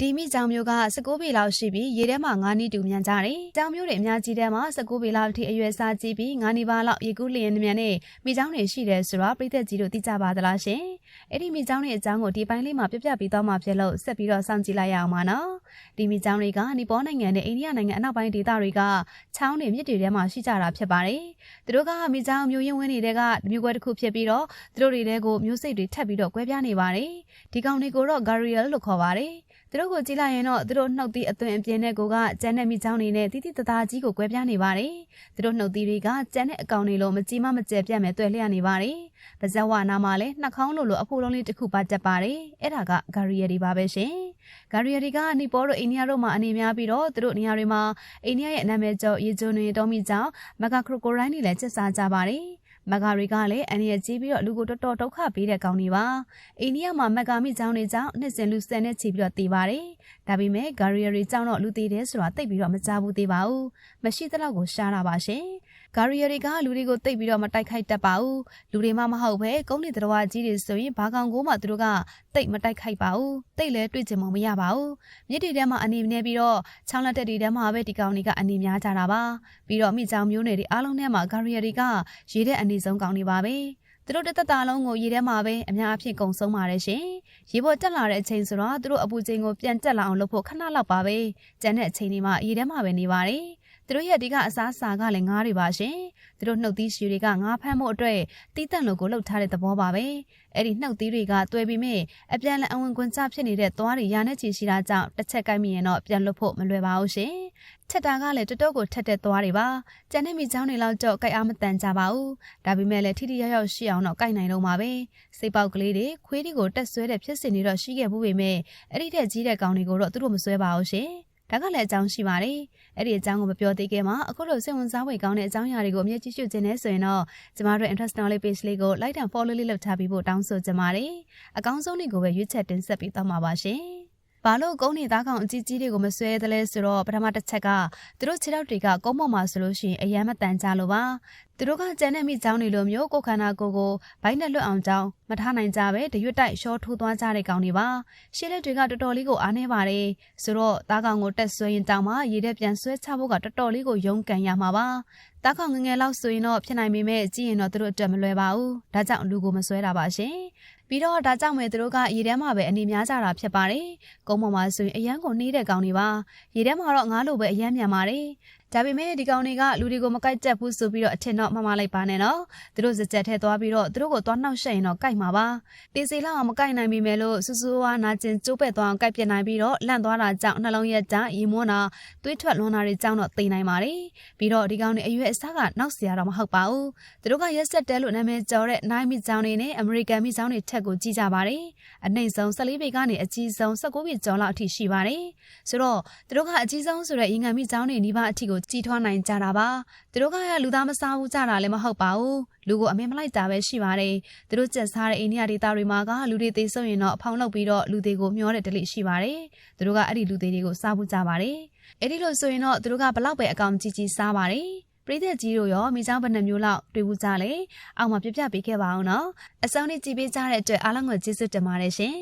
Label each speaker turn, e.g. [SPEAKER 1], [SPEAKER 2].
[SPEAKER 1] ဒီမိကြောင်မျိုးက19ပေလောက်ရှိပြီးရေထဲမှာ9နီးတူမြန်ကြတယ်။ကြောင်မျိုးတွေအများကြီးထဲမှာ19ပေလောက်အထိအရွယ်စားကြီးပြီး9နီးပါးလောက်ရေကူးလျင်မြန်နဲ့မိကြောင်တွေရှိတယ်ဆိုတော့ပြည်သက်ကြီးတို့သိကြပါသလားရှင်။ အဲ့ဒီမိကြောင်တွေအကြောင်းကိုဒီပိုင်းလေးမှာပြပြပေးသွားမှာဖြစ်လို့ဆက်ပြီးတော့စောင့်ကြည့်လိုက်ရအောင်ပါနော်။ဒီမိကြောင်တွေကနီပေါနိုင်ငံနဲ့အိန္ဒိယနိုင်ငံအနောက်ပိုင်းဒေသတွေကချောင်းတွေမြစ်တွေထဲမှာရှိကြတာဖြစ်ပါတယ်။သူတို့ကမိကြောင်မျိုးရင်းဝင်းတွေကမျိုးကွဲတစ်ခုဖြစ်ပြီးတော့သူတို့တွေတဲကိုမျိုးစိတ်တွေထပ်ပြီးတော့ကွဲပြားနေပါတယ်။ဒီကောင်တွေကိုတော့ Gariel လို့ခေါ်ပါတယ်။သူတို့ကိုကြည့်လိုက်ရင်တော့သူတို့နှုတ်သီးအသွင်အပြင်းတဲ့ကိုကကျန်တဲ့မိချောင်းတွေနဲ့တိတိတသားကြီးကိုကွဲပြားနေပါတယ်။သူတို့နှုတ်သီးတွေကကျန်တဲ့အကောင်တွေလိုမကြီးမမကျဲပြတ်မဲ့တွေ့လျက်နေပါတယ်။ပါဇက်ဝနာမှာလည်းနှာခေါင်းလိုလိုအဖိုးလုံးလေးတစ်ခုပါတက်ပါတယ်။အဲ့ဒါကဂါရီယာတွေပါပဲရှင်။ဂါရီယာတွေကနီပေါ်တို့အိန္ဒိယတို့မှာအနေများပြီးတော့သူတို့နေရာတွေမှာအိန္ဒိယရဲ့နာမည်ကျော်ရေကျုံတွေတောမိကြောင်မဂါခရိုကိုရိုင်းတွေလည်းကျက်စားကြပါတယ်။မဂါရီကလည်းအန်ရကြီးပြီးတော့လူကိုတော်တော်ဒုက္ခပေးတဲ့ကောင်တွေပါအိန္ဒိယမှာမဂါမိချောင်းတွေကြောင့်နှစ်စဉ်လူဆယ်နဲ့ချီပြီးတော့တည်ပါတယ်ဒါပေမဲ့ဂါရီရီကြောင့်တော့လူတည်တယ်ဆိုတာသိပြီးတော့မကြဘူးသေးပါဘူးမရှိတဲ့လောက်ကိုရှားတာပါရှင် ဂါရီရီကလူတွေကိုတိတ်ပြီးတော့မတိုက်ခိုက်တတ်ပါဘူးလူတွေမှမဟုတ်ပဲကုန်းနေတော်ကြီးတွေဆိုရင်ဘာကောင်ကိုမှသူတို့ကတိတ်မတိုက်ခိုက်ပါဘူးတိတ်လဲတွေ့ချင်မှမရပါဘူးမြစ်တွေထဲမှာအနေနေပြီးတော့ချောင်းလက်တက်တွေထဲမှာပဲဒီကောင်တွေကအနေများကြတာပါပြီးတော့မိချောင်းမျိုးနယ်တွေအားလုံးထဲမှာဂါရီရီကရေတဲ့အနေဆုံးကောင်တွေပါပဲသူတို့တစ်သက်တာလုံးကိုရေထဲမှာပဲအများအဖြစ်ကုံဆုံးပါတယ်ရှင်။ရေပေါ်တက်လာတဲ့အချိန်ဆိုတော့သူတို့အပူချိန်ကိုပြန်တက်လာအောင်လုပ်ဖို့ခဏလောက်ပါပဲ။ကျန်တဲ့အချိန်တွေမှာရေထဲမှာပဲနေပါတယ်။ သူတို့ရဲ့ဒီကအစားအစာကလည်းငားတွေပါရှင်။သူတို့နှုတ်သီးရှည်တွေကငားဖမ်းဖို့အတွက်တီးတန့်လိုကိုလှုပ်ထားတဲ့သဘောပါပဲ။အဲ့ဒီနှုတ်သီးတွေကတွဲပြီးမြအပြန်လည်အဝင်ခွင်ချဖြစ်နေတဲ့သွားတွေရာနဲ့ချီရှိတာကြောင့်တစ်ချက်ကိုက်မိရင်တော့ပြန်လွတ်ဖို့မလွယ်ပါဘူးရှင်။ချက်တာကလည်းတတုတ်ကိုထက်တဲ့သွားတွေပါ။ကျန်တဲ့မိချောင်းတွေလောက်တော့ကြိုက်အားမတန်ကြပါဘူး။ဒါပေမဲ့လည်းထိထိရောက်ရောက်ရှိအောင်တော့ကြိုက်နိုင်တော့မှာပဲ။စိတ်ပေါက်ကလေးတွေခွေးတွေကိုတက်ဆွဲတဲ့ဖြစ်စဉ်တွေတော့ရှိခဲ့ဘူးပေမဲ့အဲ့ဒီထက်ကြီးတဲ့ကောင်တွေကိုတော့သူတို့မဆွဲပါဘူးရှင်။ ဒါကလည်းအကြောင်းရှိပါတယ်။အဲ့ဒီအကြောင်းကိုမပြောသေးခင်မှာအခုလိုစိတ်ဝင်စားဖွယ်ကောင်းတဲ့အကြောင်းအရာတွေကိုအမြဲကြည့်ရှုခြင်းနဲ့ဆိုရင်တော့ကျမတို့ interest knowledge page လေးကို like and follow လေးလုပ်ထားပြီးဖို့တောင်းဆိုချင်ပါတယ်။အကောင်းဆုံးလေးကိုပဲရွေးချက်တင်ဆက်ပြီးတော့မှာပါရှင်။ဘာလို့ကုန်းနေသားကောင်အကြီးကြီးတွေကိုမဆွဲသလဲဆိုတော့ပထမတစ်ချက်ကသူတို့ခြေထောက်တွေကကုန်းပေါ်မှာဆိုလို့ရှိရင်အယမ်းမတန်ကြလို့ပါသူတို့ကကျန်တဲ့မိချောင်းတွေလိုမျိုးကိုခန္ဓာကိုယ်ကိုဘိုင်းနဲ့လွတ်အောင်ကြောင်းမထားနိုင်ကြပဲတရွတ်တိုက်ရှော့ထိုးသွားကြတဲ့ကောင်တွေပါရှေ့လက်တွေကတော်တော်လေးကိုအားနေပါတယ်ဆိုတော့သားကောင်ကိုတက်ဆွဲရင်တောင်မှရေထဲပြန်ဆွဲချဖို့ကတော်တော်လေးကိုရုန်းကန်ရမှာပါသားကောင်ငငယ်လောက်ဆိုရင်တော့ဖြစ်နိုင်ပေမဲ့ကြည့်ရင်တော့သူတို့အတွက်မလွယ်ပါဘူးဒါကြောင့်လူကိုမဆွဲတာပါရှင်ပြီးတော့ဒါကြောင့်ပဲသူတို့ကရေထဲမှာပဲအနေများကြတာဖြစ်ပါတယ်။ကုန်းပေါ်မှာဆိုရင်အရန်ကိုနှေးတဲ့ကောင်တွေပါ။ရေထဲမှာတော့ငါးလိုပဲအရန်မြန်ပါတယ် ဒါပေမဲ့ဒီကောင်တွေကလူတွေကိုမကိုက်တက်ဘူးဆိုပြီးတော့အထင်တော့မှားမှားလိုက်ပါနဲ့နော်သူတို့စကြက်ထဲသွားပြီးတော့သူတို့ကိုသွားနှောက်ရှက်ရင်တော့ကိုက်မှာပါတေးစီလောက်အောင်မကိုက်နိုင်ပြီမဲ့လို့စူးစူးဝါနာကျင်ကျိုးပဲ့သွားအောင်ကိုက်ပြနိုင်ပြီးတော့လန့်သွားတာကြောင့်နှလုံးရက်ကြရီမွန်းတာသွေးထွက်လွန်တာတွေကြောင့်တော့တိမ်နိုင်ပါတယ်ပြီးတော့ဒီကောင်တွေအရွယ်အစားကနောက်เสียတော့မဟုတ်ပါဘူးသူတို့ကရက်ဆက်တဲလို့နာမည်ကျော်တဲ့နိုင်မိချောင်းတွေနဲ့အမေရိကန်မိချောင်းတွေထက်ကိုကြီးကြပါတယ်အနှိမ့်ဆုံး14ပေကနေအကြီးဆုံး19ပေကျော်လောက်အထိရှိပါတယ်ဆိုတော့သူတို့ကအကြီးဆုံးဆိုတဲ့ရေငံမိချောင်းတွေနီးပါးအထိကို ကြီးထွားနိုင်ကြတာပါသူတို့ကလူသားမစားဘူးကြတာလည်းမဟုတ်ပါဘူးလူကိုအမင်းမလိုက်တာပဲရှိပါတယ်သူတို့ကျက်စားတဲ့အိန္ဒိယဒေသတွေမှာကလူတွေသေဆုံးရင်တော့အဖောင်လုပ်ပြီးတော့လူတွေကိုမျောတဲ့ဒလိရှိပါတယ်သူတို့ကအဲ့ဒီလူသေးတွေကိုစားဖို့ကြပါတယ်အဲ့ဒီလိုဆိုရင်တော့သူတို့ကဘလောက်ပဲအကောင်ကြီးကြီးစားပါတယ်ပရိသတ်ကြီးတို့ရောမိချောင်းဘယ်နှမျိုးလောက်တွေ့ဘူးကြလဲအောက်မှာပြပြပေးခဲ့ပါအောင်နော်အစုံနဲ့ကြည်ပေးကြတဲ့အတွက်အားလုံးကိုကျေးဇူးတင်ပါတယ်ရှင်